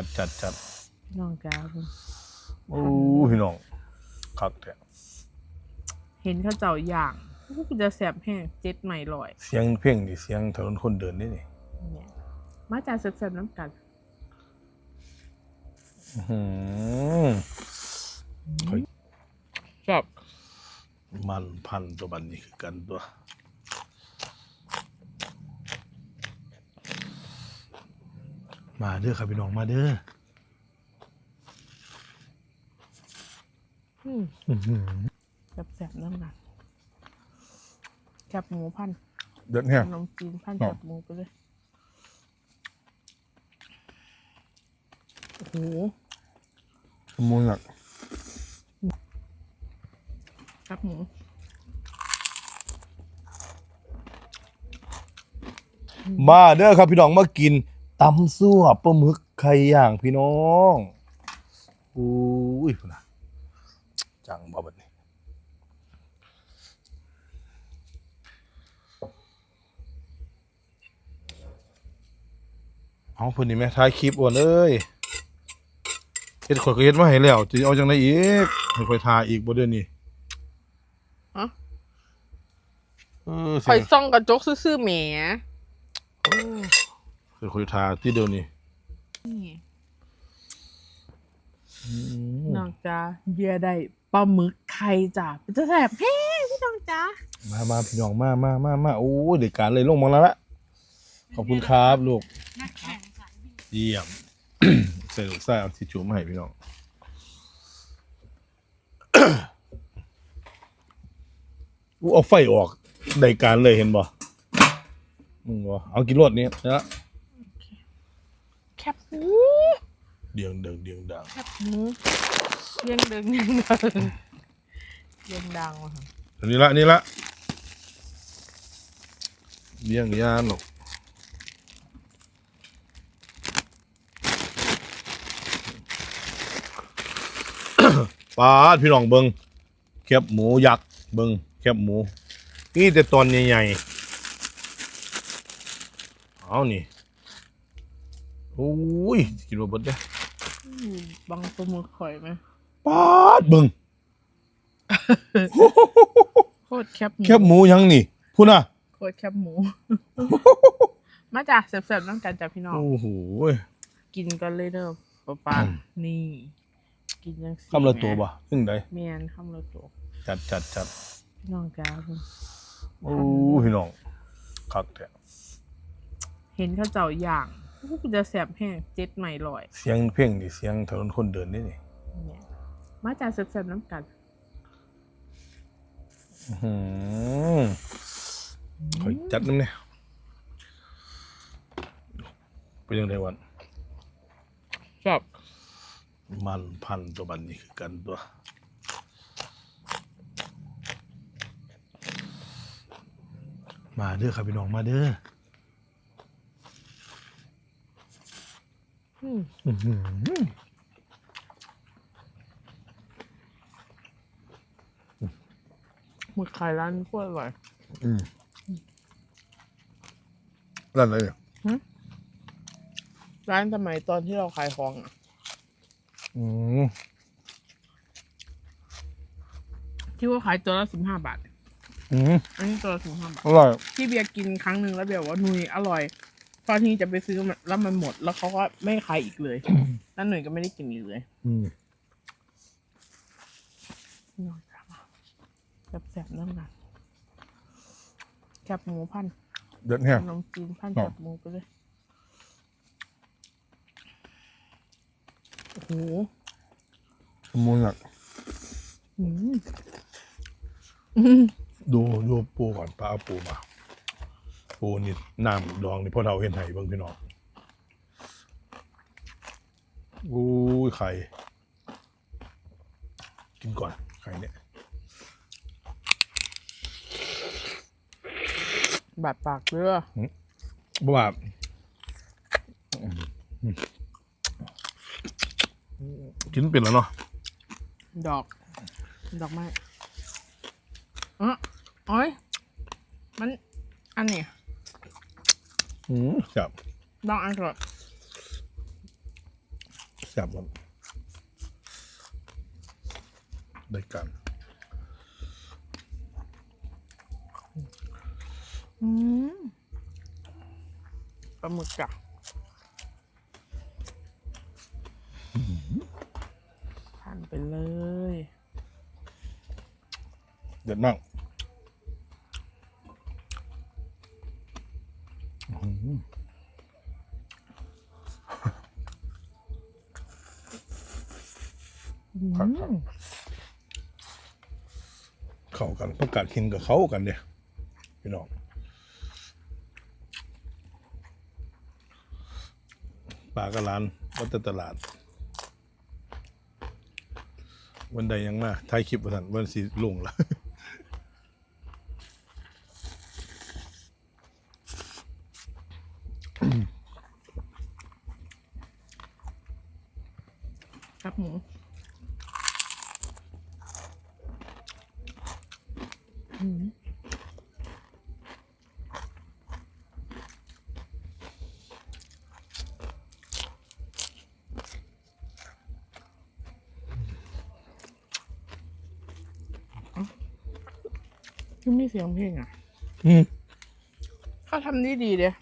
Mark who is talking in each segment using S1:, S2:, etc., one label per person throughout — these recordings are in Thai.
S1: จัดจัดจัด
S2: พี่น้องจ้าเพิ่น
S1: โอ้พี่น้องคักแท้
S2: เห็นเขาเจ้าอย่างกูจะแสบแห้งเจ็ดใหม่ลอย
S1: เสียงเพลงดิเสียงถนนคนเดินนี่นี่
S2: เนี่ยมาจากแสบๆน้ำกัน
S1: อื้อหือค่อย
S2: ชอบ
S1: มันพันตัวบันนี้คือกันตัว มาเด้อครับพี่น้องมาเด้อ
S2: อืม
S1: อื้อหือ
S2: แสบๆน้ำกันแคบหมูพัน
S1: เดือดแห้ง
S2: ขนมจีนพัน
S1: ครั
S2: แค
S1: บ
S2: บหมูไปเลยโอ้โห
S1: มูลหนัก
S2: แคบหมู
S1: มาเด้อครับพี่น้องมากิน ตำซั่วปลาหมึกไข่ย่างพี่น้องอุ้ยพุ่นนะจังบ่บัดนี้เอาเพิ่นนี่แม่ถ่ายคลิปอ้วนเอ้ยเฮ็ดข่อยก็เฮ็ดมาให้แล้วจะเอาจังไดอีกให้ข่อยถ่ายอีกบ่เดือนนี้
S2: ฮะ
S1: เออ
S2: ข่อย
S1: เสียง
S2: ซ่องกระจกซื่อๆแหม
S1: ข่อยข่อยถ่ายที่เดียวนี้
S2: นี่
S1: อืม
S2: น้องจ้าเบียร์ได้ปลาหมึกไข่จ้ะเป็นจะแสบแห้งพี่น้องจ้า
S1: มามาพี่น้องมามามามาโอ้ยเด็กการเลยลงมาแล้วละขอบคุณครับลูก
S2: นักแข่งขัน
S1: เยี่ยมใส่ลูกไส้เอาทิชชู่มาให้พี่น้องอู้เอาไฟออกได้การเลยเห็นบ่มึงบ่เอากินรถนี้นะ
S2: แคบหมู
S1: เดียงเดิงเดียงดัง
S2: แคบหมูเลี้ยงเดิงเลี้ยงเดิงเลี้ยงดังว่ะค่ะ
S1: อันนี้ละอันนี่ละเลี้ยงยานหรอกปาดพี่น้องเบิงแคบหมูยักษ์เบิงแคบหมูนี่แต่ตอนใหญ่ๆเอานี่ โอ้ยกินมาเบิดเด้อ
S2: อืมบังตัวมือข่อยไหม
S1: ปาดเบิง
S2: โคตรแคบหมู
S1: แคบหมูยังนี่พูดนะ
S2: โคตรแคบหมู มาจ้ะแสบๆน้ำกันจ้ะพี่น้อง
S1: โอ้โห
S2: กินกันเลยเด้อป๊าป๊า
S1: อืม
S2: นี่ กินยังสิ
S1: คำละตัวบ่ซึ่งใด
S2: เมียนคำละตัว
S1: จัดจัดจัด
S2: พี่น้องจ้าเพิ่น
S1: โอ้พี่น้องคักแท้
S2: เห็นเขาเจ้าอย่าง กูจะแสบแห้งเจ็ดใหม่ลอย
S1: เสียงเพลงนี่เสียงถนนคนเดินนี่นี่
S2: เนี่ยมาจากแสบๆน้ำกัน
S1: อื้อหือคอยจัดน้ำเนี่ยเป็นยังไงวัน
S2: ชอบ
S1: มันพันตัวบันนี้คือกันตัวมาเด้อครับพี่น้องมาเด้อ
S2: อืม
S1: อื้อ หือ
S2: หมึกไข่ร้านนี้โคตรอร่อย
S1: อืมร้านอะไรเนี่ย
S2: ร้านสมัยตอนที่เราขายของอะ
S1: อืม
S2: ที่ว่าขายตัวละสิบห้าบาท
S1: อืม
S2: อันนี้ตัวละสิบห้าบาท
S1: อร่อย
S2: ที่เบียร์กินครั้งหนึ่งแล้วเบียร์บอกว่าหนุยอร่อย พอที่จะไปซื้อมันแล้วมันหมด แล้วเขาก็ไม่ขายอีกเลยแล้วหนุ่ยก็ไม่ได้กินอีกเลย
S1: อืม
S2: น้อยจังอะแสบๆนั่นน่ะแคบหมูพัน
S1: เดือดแห้ง
S2: ขนมจีนพัน
S1: ครั
S2: แค
S1: บ
S2: บหมูไปเลยโอ้โห
S1: มูลหนัก
S2: อืมอืม
S1: ดูดูปูก่อนปลาเอาปูมา ปูนี่น้ำดองนี่พ่อเราเห็นไห้เบิ่งพี่น้องอู้ยไข่ กินก่อนไข่เนี่ย
S2: บาดปากเรือ
S1: บ่ว่ากินเป็นแล้วเนาะ
S2: ดอก ดอกไม้อ๋อโอ้ยมัน อันนี้
S1: อืมครับ
S2: ดอกอันก่อน
S1: จับมันได้กัน
S2: อืมปลาหมึกจ้ะทานไปเลย
S1: เด็ดมากอื้อหือครับครับ เข้ากันประกาศกินกับเขากันเนี่ยพี่น้องปลากระลานวัดแต่ตลาด วันใดยังมาถ่ายคลิปวันนั้นวันสีลงละ
S2: ครับหมูอืมเอ้า ยังมีเสียงเพลงอะ
S1: อืม
S2: เขาทำนี่ดีเดีย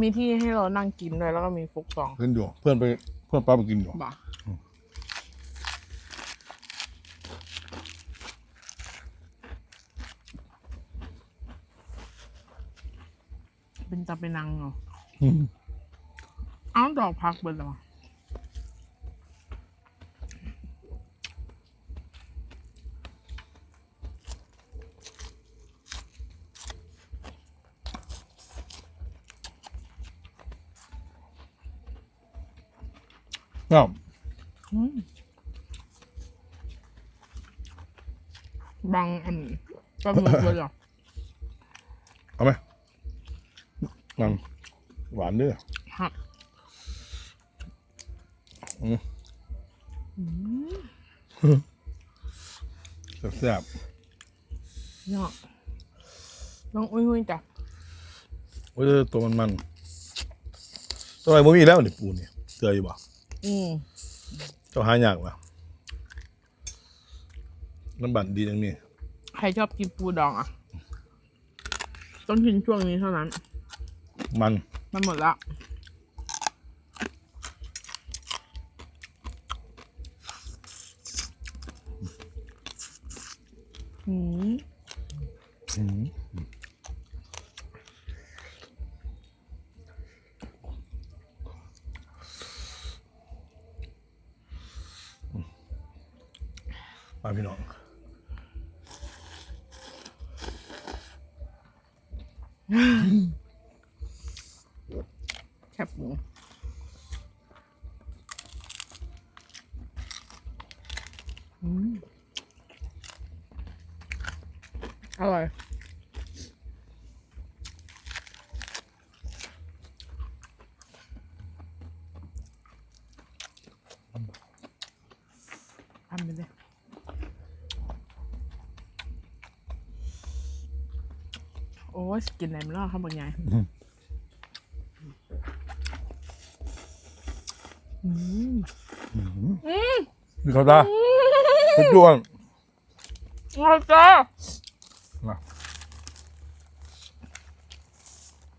S2: มีที่ให้เรานั่งกินด้วยแล้วก็มีฟุกซอง
S1: ขึ้นอยู่เพื่อนไปเพื่อนป้าไปกินอยู่
S2: บ่ะเป็นตาเป็นนางเหรอ
S1: อืม
S2: เอ้าดอกพักเบิดเหรอ
S1: อ้าว
S2: อืมบางอันปลาหมึกเบิดเหรอ
S1: เอาไหมมันหวานเด้วย
S2: หัก
S1: แซ่บ
S2: เนาะน้องอุ้ยอุ้ยจ้ะ
S1: ๆโอ้ยตัวมันมันตัวอะไรบ่มีแล้วนี่ปูนี่เจออยู่บ่
S2: อืม
S1: เจ้าหายากว่ะน้ำบัตรดีจังนี่
S2: ใครชอบกินปูดองอะ ต้องกินช่วงนี้เท่านั้น
S1: มัน
S2: มันหมดละอืม
S1: อืมมา พี่น้อง
S2: แคบหมูอืมอร่อย ทำไปเลย โอ้ยสกินไหนไม่รอดครับบางอย่างอืม
S1: นี่เขาตาทุกดวง
S2: เอาจ้า
S1: มา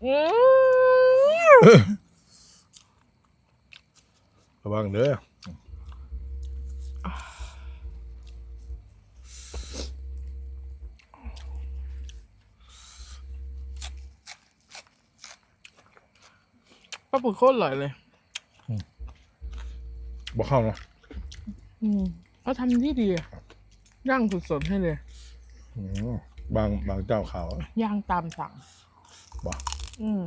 S2: อืม
S1: ระวังเด้อ
S2: ปลาปุกโคตรอร่อยเลย
S1: บ่เข้าเนาะ
S2: อืมเขาทำที่ดีอะย่างสดๆให้เลย
S1: อืมบางบางเจ้าขาว
S2: ย่างตามสั่ง
S1: บ่
S2: อืม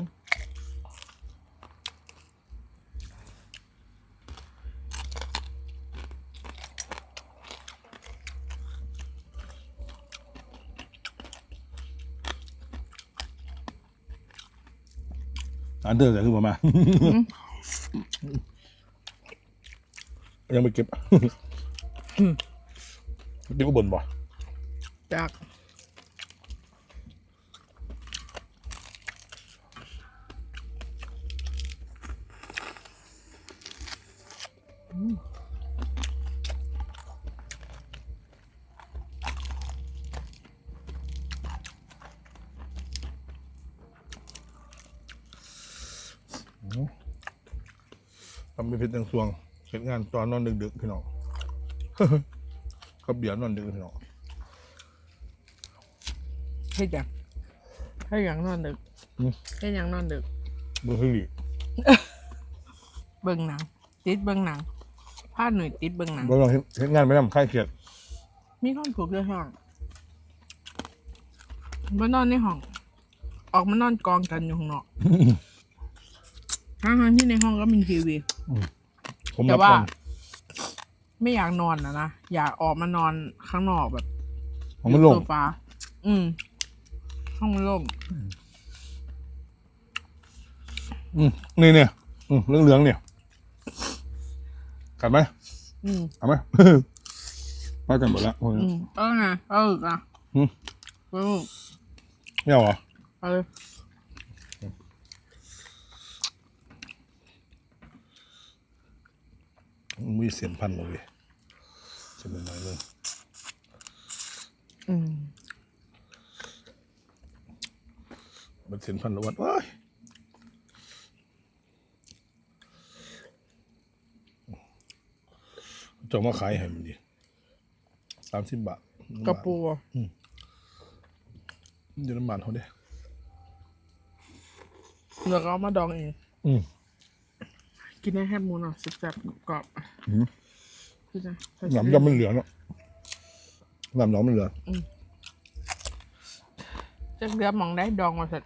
S1: อันเดอร์แต่คือประมาณยังไม่เก็บเดี๋ยวก็บ่นบ่
S2: จาก
S1: ทำเป็นเพชรตังสวงเห็นงานตอนนอนดึกๆพี่น้องก็เบียร์นอนดึกพี่น้อง
S2: เฮ็ดหยังเฮ็ดหยังนอนดึก
S1: อืม
S2: เฮ็ดหยังนอนดึก
S1: มือขึ้นดิ
S2: เบิ่งหนัง ติดเบิ่งหนังพาหน่วยติดเบิ่งหนัง
S1: บ่ลองเฮ็ดเฮ็ดงานไม่ทำค่ายเกียด
S2: มีความสุขด้วยห้องมานอนในห้อง ออกมานอนกองกันอยู่ข้างนอก ทั้งๆที่ในห้องก็มีทีวี
S1: ผม
S2: แต่
S1: รับ
S2: ว่า
S1: ก่อน
S2: ไม่อยากนอนนะนะ อยากออกมานอนข้างนอกแบบ
S1: ผมมันลง
S2: โซฟาอืม ห้องมันโล่ง
S1: อืมนี่เนี่ยอืมเหลืองๆเนี่ยกัดไหม
S2: อืม
S1: เอาไหม ไปกันหมดแล้วพวก
S2: อื
S1: นี้
S2: มเออไงเอออะ
S1: อืม
S2: เออ
S1: ไม่เอาเหรอ
S2: เอา เลย
S1: มีเสียนพันเลยเสียนหน่อยเลย
S2: อืม
S1: มันเสียนพันละวันว้ายจะเอามาขายให้มันดิสามสิบบาท
S2: กระปู
S1: เดี๋ยวน้ำมันเขาเด้
S2: เดี๋ยวก็เอามาดองเอง
S1: อืม
S2: กินได้แค่หมูเนาะแซ่บๆกรอบ
S1: อืม
S2: ๆคือจะ
S1: หนำยำมันเหลืองอะหนำน้องมันเหลือง
S2: จักเดือมองได้ดองมาเสร็จ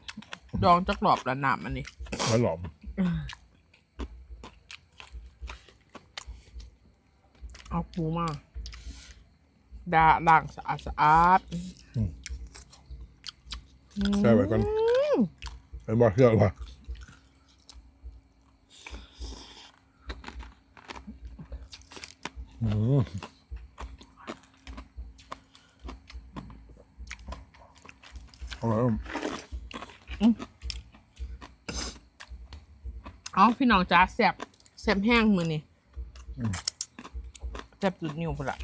S2: ดองจักหลอบละหนามอันนี้
S1: ไว้หลอม
S2: เอาปูมาดาด่างสะอาดสะอาด
S1: แช่ไว้ก่อนไปบอกเชื่อว่า อืมอร่อยอะ
S2: เอาพี่น้องจ้าแซ่บแซ่บแห้งมือนี่แซ่บจุดนิ้วพุ่นละ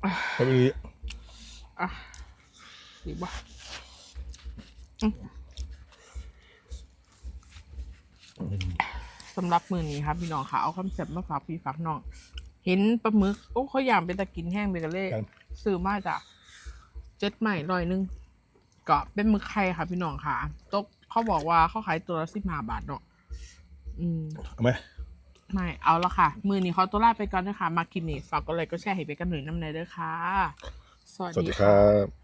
S1: ไปไปดี
S2: อะดีบ่ สำหรับมือนี้ครับพี่น้องค่ะเอาคำแซ่บมาฝากพี่ฝากน้อง เห็นปลาหมึกโอ้เขาอย่างเป็นตะกินแห้งไปกันเลย
S1: กัน
S2: ซื้อมาจากเจ็ดใหม่ร้อยหนึงก็เป็นหมึกไข่ค่ะพี่น้องค่ะตกเขาบอกว่าเขาขายตัวละสิบห้าบาทเนาะอืม
S1: เอาไหม
S2: ไม่เอาละค่ะ มือนี้เขาตัวลาไปก่อนนะคะ มาคลิปนี้ฝากกดไลค์ก็แชร์ให้ไปกันหน่อยน้ำในเด้อค่ะ สวัส
S1: สวัส
S2: ดี
S1: ดีค
S2: ค่ะ
S1: รับ